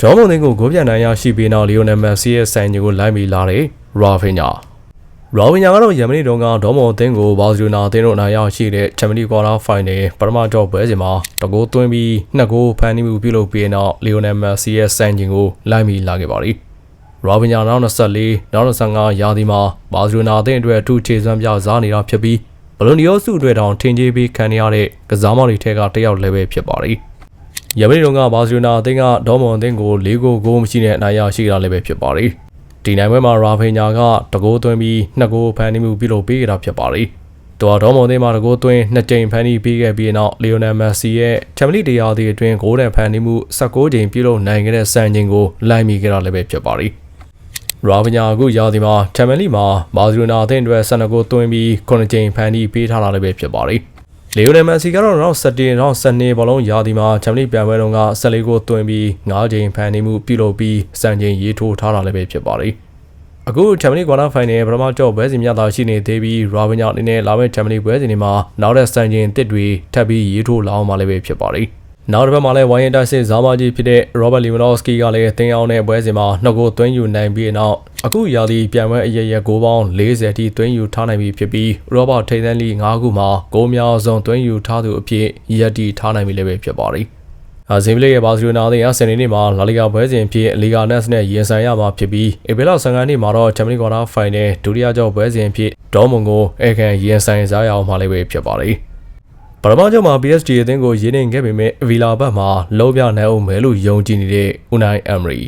ဒေါမွန်သင်းကိုဂိုးပြန်နိုင်ရရှိပြီးနောက်လီယိုနယ်မက်ဆီရဲ့ဆိုင်ညကိုလိုက်ပြီးလာတဲ့ရာဖင်ညာရာဖင်ညာကတော့ယမနီတုန်းကဒေါမွန်သင်းကိုဘာစီလိုနာအသင်းတို့အနိုင်ရရှိတဲ့ချန်ပီယံကွာတာဖိုင်နယ်ပထမကြော့ပွဲစဉ်မှာတကိုးသွင်းပြီးနှစ်ဂိုးဖန်တီးမှုပြုလုပ်ပြီးနောက်လီယိုနယ်မက်ဆီရဲ့ဆိုင်ညကိုလိုက်ပြီးလာခဲ့ပါသည်ရာဖင်ညာနောက်24နောက်25ရာသီမှာဘာစီလိုနာအသင်းအတွက်အထူးခြေစွမ်းပြစားနေတာဖြစ်ပြီးဘလိုနီယောစုအတွက်တောင်ထင်ကြီးပြီးခံရတဲ့ကစားမတွေထဲကတစ်ယောက်လည်းပဲဖြစ်ပါသည် ရမနီတုန်းကဘာစီလိုနာအသင်းကဒေါမွန်အသင်းကို၄ဂိုးဂိုးမရှိတဲ့အနိုင်ရရှိတာလည်းပဲဖြစ်ပါတယ်။ဒီနိုင်ပွဲမှာရာဖေညာကတကိုးသွင်းပြီးနှစ်ဂိုးဖန်တီးမှုပြုလုပ်ပေးခဲ့တာဖြစ်ပါတယ်။တော်ဒေါမွန်အသင်းမှာတကိုးသွင်းနှစ်ကြိမ်ဖန်တီးပေးခဲ့ပြီးနောက်လီယိုနယ်မက်ဆီရဲ့ချန်ပီယံလိတရားသည့်အတွင်းဂိုးနဲ့ဖန်တီးမှု16ကြိမ်ပြုလုပ်နိုင်ခဲ့တဲ့စံချိန်ကိုလိုက်မိခဲ့တာလည်းပဲဖြစ်ပါတယ်။ရာဗညာအခုရာသီမှာချန်ပီယံလိမှာဘာစီလိုနာအသင်းအတွက်12ဂိုးသွင်းပြီး9ကြိမ်ဖန်တီးပေးထားတာလည်းပဲဖြစ်ပါတယ်။ လီယိုနယ်မက်ဆီကတော့နောက်17နောက်12ဘောလုံးရာသီမှာချန်ပီယံလိပြန်ပွဲတုန်းက14ဂိုးသွင်းပြီး9ကြိမ်ဖန်တီးမှုပြုလုပ်ပြီးစံချိန်ရေးထိုးထားတာလည်းပဲဖြစ်ပါတယ်။အခုချန်ပီယံလိကွာတာဖိုင်နယ်ပထမကြော့ပွဲစဉ်မြတ်သာရှိနေသေးပြီးရာဗညာအနေနဲ့လာမယ့်ချန်ပီယံလိပွဲစဉ်တွေမှာနောက်တဲ့စံချိန်တစ်တွေထပ်ပြီးရေးထိုးလာအောင်မှာလည်းပဲဖြစ်ပါတယ်။ နောက်တစ်ပတ်မှာလည်းဝိုင်းရင်တိုက်စစ်ဇာမာကြီးဖြစ်တဲ့ Robert Lewandowski ကလည်းတင်အောင်တဲ့ပွဲစဉ်မှာနှစ်ကိုသွင်းယူနိုင်ပြီးနောက်အခုရာသီပြန်ပွဲအရရက်ကိုပေါင်း40တိသွင်းယူထားနိုင်ပြီဖြစ်ပြီး Robert ထိန်သန်းလီ9ခုမှာဂိုးများဆုံးသွင်းယူထားသူအဖြစ်ရက်တီထားနိုင်ပြီလည်းပဲဖြစ်ပါတယ်။အာဇင်ဗလီရဲ့ဘာစီလိုနာအသင်းအဆန်နေနေ့မှာလာလီဂါပွဲစဉ်ဖြစ်လီဂါနက်စ်နဲ့ရင်ဆိုင်ရမှာဖြစ်ပြီးဧပြီလ15ရက်နေ့မှာတော့ချန်ပီယံကွာတာဖိုင်နယ်ဒုတိယကြောပွဲစဉ်ဖြစ်ဒေါမွန်ကိုအခံရင်ဆိုင်စားရအောင်မှာလည်းပဲဖြစ်ပါတယ်။ ပထမကြောင့်မှာ PSG အသင်းကိုရင်းနှင်ခဲ့ပေမဲ့ဗီလာဘတ်မှာလုံးပြနိုင်အောင်မဲလို့ယုံကြည်နေတဲ့ Unai Emery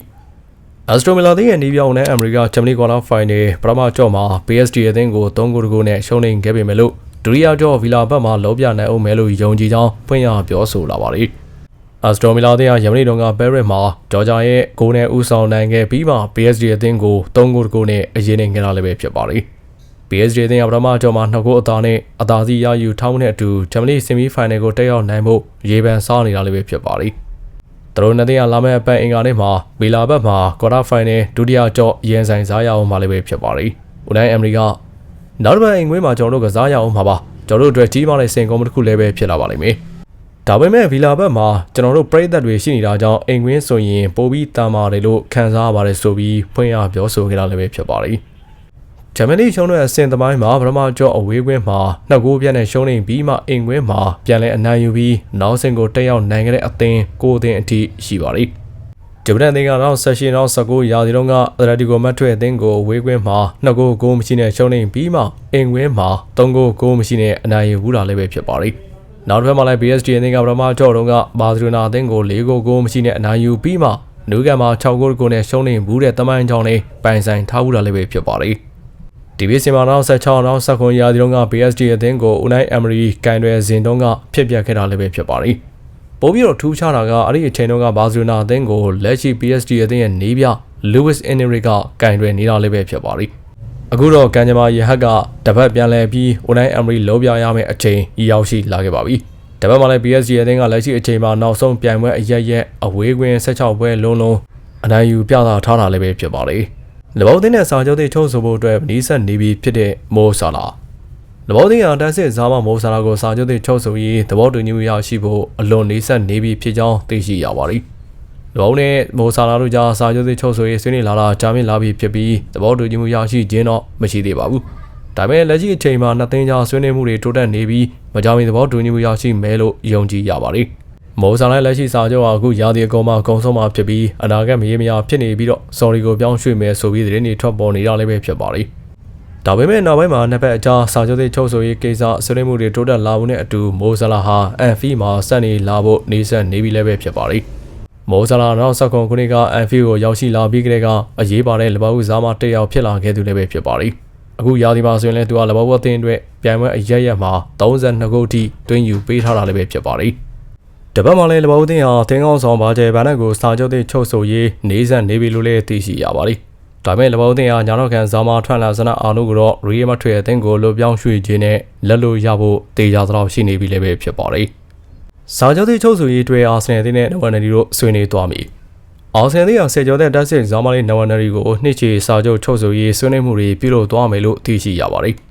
။ Aston Villa အသင်းရဲ့နေပြောင်းနဲ့ Emery က Champions League Quarter Final ပထမကြော့မှာ PSG အသင်းကို3ဂိုးတကူနဲ့ရှုံးနိမ့်ခဲ့ပေမဲ့လို့ဒုတိယကြော့ဗီလာဘတ်မှာလုံးပြနိုင်အောင်မဲလို့ယုံကြည်ကြောင်းဖွင့်ရပြောဆိုလာပါတယ်။ Aston Villa အသင်းဟာယမနီတုန်းက Paris မှာဂျော်ဂျာရဲ့ဂိုးနဲ့ဦးဆောင်နိုင်ခဲ့ပြီးမှ PSG အသင်းကို3ဂိုးတကူနဲ့အရေးနိုင်ခဲ့တာလည်းပဲဖြစ်ပါတယ်။ PSG အသင်းအပထမကြော်မှာနှစ်ဂိုးအသာနဲ့အသာစီရယူထောင်းတဲ့အတူချန်ပီယံလိဆီမီဖိုင်နယ်ကိုတက်ရောက်နိုင်ဖို့ရေပန်စားနေတာလည်းပဲဖြစ်ပါတယ်။သူတို့နှစ်သင်းကလာမယ့်အပတ်အင်္ဂါနေ့မှာဘီလာဘတ်မှာကွာတာဖိုင်နယ်ဒုတိယကြော့ရင်ဆိုင်စားရအောင်မှာလည်းပဲဖြစ်ပါတယ်။ဦးနိုင်အမ်ရီကနောက်တစ်ပတ်အင်္ဂွေးမှာကျွန်တော်တို့ကစားရအောင်မှာပါ။ကျွန်တော်တို့အတွက်ကြီးမားတဲ့စင်ကုန်းတစ်ခုလည်းပဲဖြစ်လာပါလိမ့်မယ်။ဒါပေမဲ့ဗီလာဘတ်မှာကျွန်တော်တို့ပြည်သက်တွေရှိနေတာကြောင့်အိမ်ကွင်းဆိုရင်ပိုပြီးတာမာတယ်လို့ခံစားရပါတယ်ဆိုပြီးဖွင့်ရပြောဆိုခဲ့တာလည်းပဲဖြစ်ပါတယ်။ ဂျမနီရှုံးတဲ့အဆင့်သမိုင်းမှာပထမကြော့အဝေးကွင်းမှာနှစ်ဂိုးပြတ်နဲ့ရှုံးနေပြီးမှအိမ်ကွင်းမှာပြန်လဲအနိုင်ယူပြီးနောက်ဆင့်ကိုတက်ရောက်နိုင်ခဲ့တဲ့အသင်းကိုအသင်းအထိရှိပါသည်။ဂျပန်အသင်းကတော့ဆက်ရှင်နောက်19ရာသီတုန်းကအက်တလတီကိုမတ်ထွဲအသင်းကိုအဝေးကွင်းမှာနှစ်ဂိုးဂိုးမရှိနဲ့ရှုံးနေပြီးမှအိမ်ကွင်းမှာ3ဂိုးဂိုးမရှိနဲ့အနိုင်ယူဘူးတာလည်းပဲဖြစ်ပါသည်။နောက်တစ်ဖက်မှာလည်း PSG အသင်းကပထမကြော့တုန်းကဘာစီလိုနာအသင်းကို၄ဂိုးဂိုးမရှိနဲ့အနိုင်ယူပြီးမှနူကန်မှာ6ဂိုးကိုနဲ့ရှုံးနေဘူးတဲ့တမိုင်းကြောင်းလေးပိုင်ဆိုင်ထားဘူးတာလည်းပဲဖြစ်ပါသည်။ ဒီပီစီမာနောက်16နောက်19ရာသီတုန်းက PSG အသင်းကို Unai Emery ကန်ရွယ်စဉ်တုန်းကဖြစ်ပျက်ခဲ့တာလည်းပဲဖြစ်ပါတယ်။ပို့ပြီးတော့ထူးခြားတာကအဲ့ဒီအချိန်တုန်းကဘာစီလိုနာအသင်းကိုလက်ရှိ PSG အသင်းရဲ့နေပြ Luis Enrique ကကန်ရွယ်နေတာလည်းပဲဖြစ်ပါတယ်။အခုတော့ကန်ဂျမာရဟတ်ကတပတ်ပြန်လဲပြီး Unai Emery လုံးပြရမယ့်အချိန်ရောက်ရှိလာခဲ့ပါပြီ။တပတ်မှလည်း PSG အသင်းကလက်ရှိအချိန်မှာနောက်ဆုံးပြိုင်ပွဲအရက်ရက်အဝေးကွင်း16ပွဲလုံးလုံးအနိုင်ယူပြသထားတာလည်းပဲဖြစ်ပါတယ်။ လဘောင်းတင်းနဲ့စာချုပ်တွေချုပ်ဆိုဖို့အတွက်နီးစပ်နေပြီဖြစ်တဲ့မိုးဆာလာလဘောင်းတင်းကတန်းစစ်ဇာမမိုးဆာလာကိုစာချုပ်တွေချုပ်ဆိုရေးသဘောတူညီမှုရရှိဖို့အလွန်နီးစပ်နေပြီဖြစ်ကြောင်းသိရှိရပါတယ်။လဘောင်းနဲ့မိုးဆာလာတို့ကြားစာချုပ်တွေချုပ်ဆိုရေးဆွေးနွေးလာတာကြာမြင့်လာပြီဖြစ်ပြီးသဘောတူညီမှုရရှိခြင်းတော့မရှိသေးပါဘူး။ဒါပေမဲ့လက်ရှိအချိန်မှာနှစ်သိန်းကြားဆွေးနွေးမှုတွေတိုးတက်နေပြီးမကြောမီသဘောတူညီမှုရရှိမယ်လို့ယုံကြည်ရပါတယ်။ မော်ဆာလိုက်လက်ရှိစာချုပ်ဟာအခုရာသီအကုန်မှာကုံဆုံးမှာဖြစ်ပြီးအနာဂတ်မရေမရာဖြစ်နေပြီးတော့ဆော်ရီကိုပြောင်းရွှေ့မယ်ဆိုပြီးသတင်းတွေထွက်ပေါ်နေတာလည်းပဲဖြစ်ပါတယ်။ဒါပေမဲ့နောက်ပိုင်းမှာနှစ်ဖက်အကြားစာချုပ်တွေချုပ်ဆိုရေးကိစ္စဆွေးနွေးမှုတွေတိုးတက်လာဖို့နဲ့အတူမိုးဆလာဟာအန်ဖီမှာဆက်နေလာဖို့နေဆက်နေပြီလည်းပဲဖြစ်ပါတယ်။မော်ဆလာနောက်ဆက်ခွန်ခုနှစ်ကအန်ဖီကိုရောက်ရှိလာပြီးကတည်းကအရေးပါတဲ့လဘောက်စားမတက်ရောက်ဖြစ်လာခဲ့သူလည်းပဲဖြစ်ပါတယ်။အခုရာသီမှာဆိုရင်လည်းသူကလဘောက်အသင်းအတွက်ပြိုင်ပွဲအရရက်မှာ32ဂိုးထိတွင်းယူပေးထားတာလည်းပဲဖြစ်ပါတယ်။ တပတ်မှလည်းလဘောက်တင်ဟာတင်းကောင်းဆောင်ပါကျဲဗန်နက်ကိုစာချုပ်သည့်ချုပ်ဆိုရေးနေဆက်နေပြီလို့လည်းသိရှိရပါတယ်။ဒါပေမဲ့လဘောက်တင်ဟာညာတော့ကန်ဇာမာထွက်လာစနအာနုကိုတော့ရီယမထွေအသင်းကိုလွပြောင်းရွှေ့ခြင်းနဲ့လက်လို့ရဖို့တေချာသလောက်ရှိနေပြီလည်းပဲဖြစ်ပါတယ်။စာချုပ်သည့်ချုပ်ဆိုရေးအတွက်အာဆင်နယ်အသင်းနဲ့နဝန်နယ်ဒီတို့ဆွေးနွေးသွားမည်။အာဆင်နယ်ကဆယ်ကျော်တဲ့တက်စစ်ဇာမာလေးနဝန်နယ်ဒီကိုနှစ်ချီစာချုပ်ချုပ်ဆိုရေးဆွေးနွေးမှုတွေပြုလုပ်သွားမယ်လို့သိရှိရပါတယ်။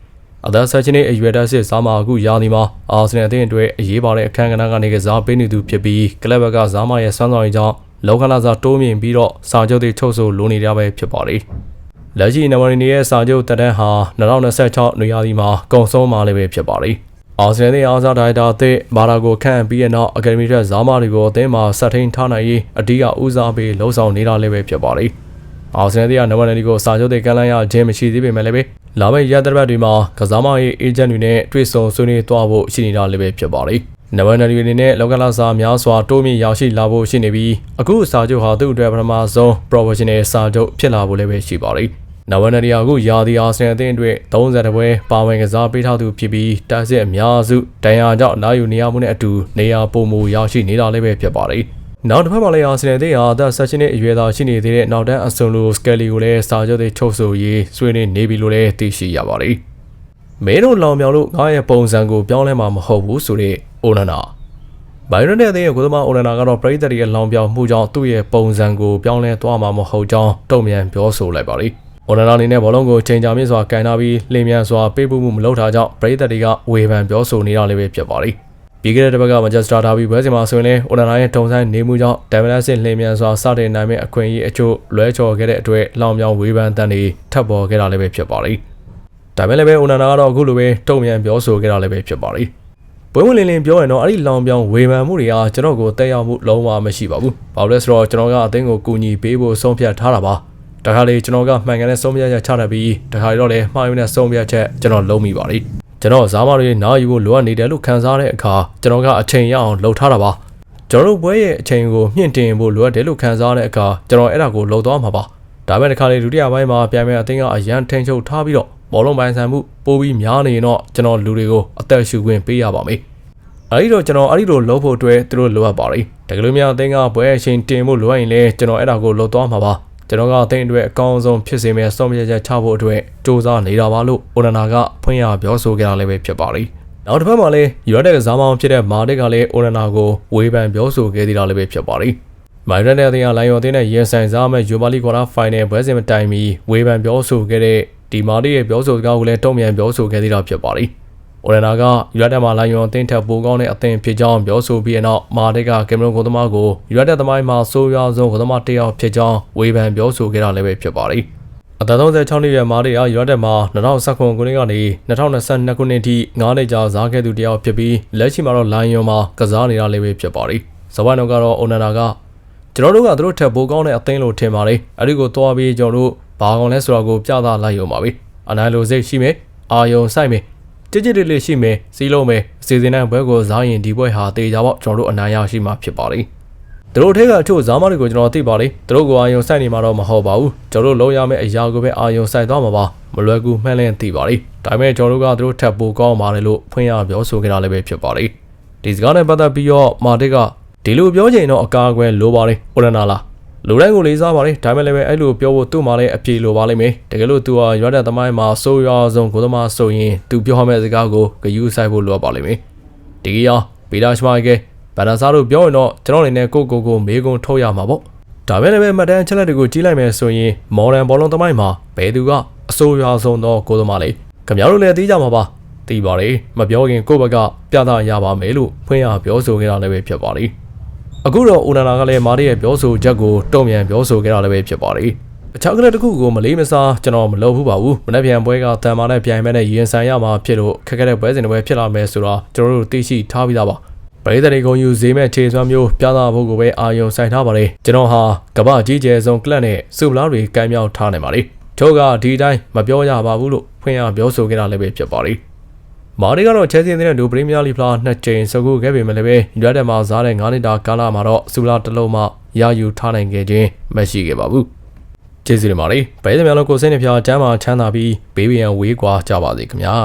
အသက်ဆက်ချင်းရဲ့အရွယ်တက်စစ်ဇာမာအခုရာသီမှာအာဆင်နယ်အသင်းအတွက်အရေးပါတဲ့အခမ်းအနားကနေကစားပေးနေသူဖြစ်ပြီးကလပ်ဘက်ကဇာမာရဲ့ဆွမ်းဆောင်ရည်ကြောင့်လောကလာစာတိုးမြင့်ပြီးတော့စာချုပ်တွေချုပ်ဆိုလိုနေကြပဲဖြစ်ပါတယ်။လက်ရှိနမရီရဲ့စာချုပ်တက်တန်းဟာ2026နွေရာသီမှာကုန်ဆုံးမှာလည်းပဲဖြစ်ပါတယ်။အာဆင်နယ်ရဲ့အားစားဒါရိုက်တာအသစ်မာရာကိုခန့်ပြီးတဲ့နောက်အကယ်ဒမီထက်ဇာမာတွေကိုအသင်းမှာဆက်ထိန်ထားနိုင်ရေးအဓိကဦးစားပေးလှုံ့ဆော်နေတာလည်းပဲဖြစ်ပါတယ်။အာဆင်နယ်ရဲ့နမရီကိုစာချုပ်တွေကမ်းလှမ်းရခြင်းမရှိသေးပေမဲ့လည်းပဲ လာမယ့်ရက်သတ္တပတ်တွေမှာကစားမရေးအေဂျင့်တွေနဲ့တွေ့ဆုံဆွေးနွေးသွားဖို့ရှိနေတာလည်းပဲဖြစ်ပါတယ်။နဝနယ်ရီအနေနဲ့လောကလာစာများစွာတိုးမြင့်ရောက်ရှိလာဖို့ရှိနေပြီးအခုစာချုပ်ဟာသူ့အတွက်ပထမဆုံး professional စာချုပ်ဖြစ်လာဖို့လည်းပဲရှိပါတယ်။နဝနယ်ရီအခုယာဒီအာဆင်အသင်းအတွက်30ပွဲပါဝင်ကစားပေးထားသူဖြစ်ပြီးတိုက်စစ်အများစုဒဏ်ရာကြောင့်နာယူနေရမှုနဲ့အတူနေရာပုံမူရောက်ရှိနေတာလည်းပဲဖြစ်ပါတယ်။ နောက်တစ်ဖက်မှာလည်းအာဆင်နယ်အသင်းဟာအသက်16နှစ်အရွယ်သားရှိနေသေးတဲ့နောက်တန်းအစုံလိုစကယ်လီကိုလည်းစာချုပ်တွေချုပ်ဆိုရေးဆွေးနွေးနေပြီလို့လည်းသိရှိရပါတယ်။မင်းတို့လောင်မြောင်လို့ငါရဲ့ပုံစံကိုပြောင်းလဲမှာမဟုတ်ဘူးဆိုတဲ့အိုနနာဘိုင်ရန်ရဲ့အသင်းရဲ့ကိုသမားအိုနနာကတော့ပရိသတ်ရဲ့လောင်ပြောင်မှုကြောင့်သူ့ရဲ့ပုံစံကိုပြောင်းလဲသွားမှာမဟုတ်ကြောင်းတုံ့ပြန်ပြောဆိုလိုက်ပါတယ်။အိုနနာအနေနဲ့ဘောလုံးကိုချိန်ချမြင့်စွာကန်ထားပြီးလင်းမြန်စွာပေးပို့မှုမလုပ်တာကြောင့်ပရိသတ်တွေကဝေဖန်ပြောဆိုနေတာလည်းပဲဖြစ်ပါတယ်။ ပြီးခဲ့တဲ့တစ်ပတ်ကမန်ချက်စတာဒါဘီဘွဲစီမှာဆိုရင်လည်းအိုနနာရဲ့ထုံဆိုင်နေမှုကြောင့်ဒမ်မလတ်စစ်လင်းမြန်စွာစတင်နိုင်မဲ့အခွင့်အရေးအချို့လွဲချော်ခဲ့တဲ့အတွက်လောင်ပြောင်ဝေဖန်တန်တွေထပ်ပေါ်ခဲ့တာလည်းပဲဖြစ်ပါတယ်။ဒါပေမဲ့လည်းပဲအိုနနာကတော့အခုလိုပဲတုံ့ပြန်ပြောဆိုခဲ့တာလည်းပဲဖြစ်ပါတယ်။ပွဲဝင်လင်းလင်းပြောရင်တော့အဲ့ဒီလောင်ပြောင်ဝေဖန်မှုတွေကကျွန်တော်ကိုတက်ရောက်မှုလုံးဝမရှိပါဘူး။ဘာလို့လဲဆိုတော့ကျွန်တော်ကအသင်းကိုကူညီပေးဖို့ဆုံးဖြတ်ထားတာပါ။တခါလေကျွန်တော်ကမှန်ကန်တဲ့ဆုံးဖြတ်ချက်ချတတ်ပြီးတခါလေတော့လည်းမှားယွင်းတဲ့ဆုံးဖြတ်ချက်ကျွန်တော်လုံးမိပါလိမ့်။ ကျွန်တော်ဇာမတွေနားယူဖို့လိုအပ်နေတယ်လို့ခံစားတဲ့အခါကျွန်တော်ကအချိန်ရအောင်လှုပ်ထားတာပါ။ကျွန်တော်တို့ဘွဲရဲ့အချိန်ကိုမြင့်တင်ဖို့လိုအပ်တယ်လို့ခံစားတဲ့အခါကျွန်တော်အဲ့ဒါကိုလှုပ်သွားမှာပါ။ဒါပေမဲ့တခါလေဒုတိယပိုင်းမှာပြန်ပြန်အသင်းကအရန်ထိန်ချုပ်ထားပြီးတော့ဘောလုံးပိုင်ဆိုင်မှုပိုးပြီးများနေရင်တော့ကျွန်တော်လူတွေကိုအသက်ရှူခွင့်ပေးရပါမယ်။အဲဒီတော့ကျွန်တော်အဲ့ဒီလိုလုပ်ဖို့အတွက်သူတို့လိုအပ်ပါတယ်။တကယ်လို့များအသင်းကဘွဲအချိန်တင်ဖို့လိုအပ်ရင်လည်းကျွန်တော်အဲ့ဒါကိုလှုပ်သွားမှာပါ။ ကျွန်တော်ကအသင်းအတွက်အကောင်းဆုံးဖြစ်စေမယ့်ဆုံးဖြတ်ချက်ချဖို့အတွက်စူးစမ်းနေတာပါလို့အိုနနာကဖွင့်ရပြောဆိုကြတာလည်းပဲဖြစ်ပါတယ်။နောက်တစ်ဖက်မှာလည်းယူရိုတက်ကစားမောင်းဖြစ်တဲ့မာတက်ကလည်းအိုနနာကိုဝေဖန်ပြောဆိုခဲ့သေးတာလည်းပဲဖြစ်ပါတယ်။မိုင်ရန်တဲ့အသင်းကလိုင်ယွန်အသင်းနဲ့ရင်ဆိုင်စားမဲ့ယူပါလီကွာတာဖိုင်နယ်ပွဲစဉ်မတိုင်မီဝေဖန်ပြောဆိုခဲ့တဲ့ဒီမာတီရဲ့ပြောဆိုစကားကိုလည်းတုံ့ပြန်ပြောဆိုခဲ့သေးတာဖြစ်ပါတယ်။ အိုရနာကယူရတက်မှာလိုင်ယွန်အသင်းထက်ပိုကောင်းတဲ့အသင်းဖြစ်ကြောင်းပြောဆိုပြီးတဲ့နောက်မာတက်ကကင်မရွန်ကိုသမားကိုယူရတက်သမိုင်းမှာဆိုးရွားဆုံးကိုသမားတစ်ယောက်ဖြစ်ကြောင်းဝေဖန်ပြောဆိုခဲ့တာလည်းပဲဖြစ်ပါတယ်။အသက်36နှစ်အရွယ်မာတီကယူရတက်မှာ2019ခုနှစ်ကနေ2022ခုနှစ်ထိ9နှစ်ကြာစားခဲ့သူတစ်ယောက်ဖြစ်ပြီးလက်ရှိမှာတော့လိုင်ယွန်မှာကစားနေတာလည်းပဲဖြစ်ပါတယ်။ဇဝိုင်းတော့ကတော့အိုနာနာကကျွန်တော်တို့ကသူတို့ထက်ပိုကောင်းတဲ့အသင်းလို့ထင်ပါတယ်။အဲဒီကိုသွားပြီးကျွန်တော်တို့ဘာကောင်လဲဆိုတာကိုပြသလိုက်ရုံပါပဲ။အနိုင်လိုစိတ်ရှိမယ်။အာယုံဆိုင်မယ်။ ကြစ်ကြစ်လေးလေးရှိမယ်။စီးလုံးမယ်။အစီအစဉ်နဲ့ဘွဲကိုစားရင်ဒီဘွဲဟာတေချာပေါ့ကျွန်တော်တို့အနိုင်ရရှိမှာဖြစ်ပါလိမ့်။သူတို့ထဲကအချို့ဇာမတွေကိုကျွန်တော်သိပါလိမ့်။သူတို့ကိုအာယုံဆိုင်နေမှာတော့မဟုတ်ပါဘူး။ကျွန်တော်တို့လုံးရမယ့်အရာကိုပဲအာယုံဆိုင်သွားမှာပါ။မလွယ်ကူမှန်းလင်းသိပါလိမ့်။ဒါပေမဲ့ကျွန်တော်တို့ကသူတို့ထပ်ပိုကောင်းပါတယ်လို့ဖွင့်ရပြောဆိုကြတာလည်းပဲဖြစ်ပါလိမ့်။ဒီစကားနဲ့ပတ်သက်ပြီးတော့မာတစ်ကဒီလိုပြောချင်တော့အကာအကွယ်လိုပါလေ။အိုရနာလား လူတိုင်းကိုလေးစားပါတယ်ဒါပေမဲ့လည်းပဲအဲ့လိုပြောဖို့သူ့မှာလည်းအပြေလိုပါလိမ့်မယ်တကယ်လို့သူဟာရွာတဲ့သမိုင်းမှာဆိုးရွားဆုံးကိုသမားဆိုရင်သူပြောမယ့်စကားကိုဂယူးဆိုင်ဖို့လိုပါလိမ့်မယ်ဒီကရောပီတာရှမိုင်ကဗန်နာဆာတို့ပြောရင်တော့ကျွန်တော်အနေနဲ့ကိုကိုကိုမေးခွန်းထုတ်ရမှာပေါ့ဒါပေမဲ့လည်းပဲမှတ်တမ်းချက်လက်တွေကိုကြီးလိုက်မယ်ဆိုရင်မော်ဒန်ဘောလုံးသမိုင်းမှာဘယ်သူကအဆိုးရွားဆုံးသောကိုသမားလေးခင်ဗျားတို့လည်းသိကြမှာပါသိပါတယ်မပြောခင်ကိုယ့်ဘက်ကပြသရပါမယ်လို့ဖွင့်ရပြောဆိုခဲ့တာလည်းပဲဖြစ်ပါတယ် အခုတော့အိုနာနာကလည်းမာရီရဲ့ပြောဆိုချက်ကိုတုံ့ပြန်ပြောဆိုခဲ့တာလည်းပဲဖြစ်ပါတယ်။အခြားကလေးတစ်ခုကိုမလေးမစားကျွန်တော်မလုပ်ဘူးပါဘူး။မနေ့ပြန်ပွဲကတန်မာနဲ့ပြန်မဲ့နဲ့ရင်ဆိုင်ရမှာဖြစ်လို့ခက်ခဲတဲ့ပွဲစဉ်တွေပဲဖြစ်လာမယ်ဆိုတော့ကျွန်တော်တို့သိရှိထားပြီးသားပါ။ပရိသတ်တွေကိုယူဈေးမဲ့ခြေစွမ်းမျိုးပြသဖို့ကိုပဲအာယုံဆိုင်ထားပါတယ်။ကျွန်တော်ဟာကမ္ဘာကြီးကျယ်ဆုံးကလပ်နဲ့စူပလာတွေကမ်းမြောက်ထားနေပါတယ်။တို့ကဒီတိုင်းမပြောရပါဘူးလို့ဖွင့်ရပြောဆိုခဲ့တာလည်းပဲဖြစ်ပါတယ်။ မာရီကတော့ချဲစီတဲ့ဒူပရီးမီးယားလိဖလားနှစ်ကြိမ်စကူခဲ့ပေမဲ့လည်းပဲရွက်တက်မှာစားတဲ့9နှစ်တာကာလမှာတော့စူလာတစ်လုံးမှရယူထားနိုင်ခဲ့ခြင်းမရှိခဲ့ပါဘူးကျေးဇူးတင်ပါတယ်ဘယ်သမ ्या လုံးကိုစိတ်နှပြချမ်းသာချမ်းသာပြီးဘေးဘီယံဝေးကွာကြပါစေခင်ဗျာ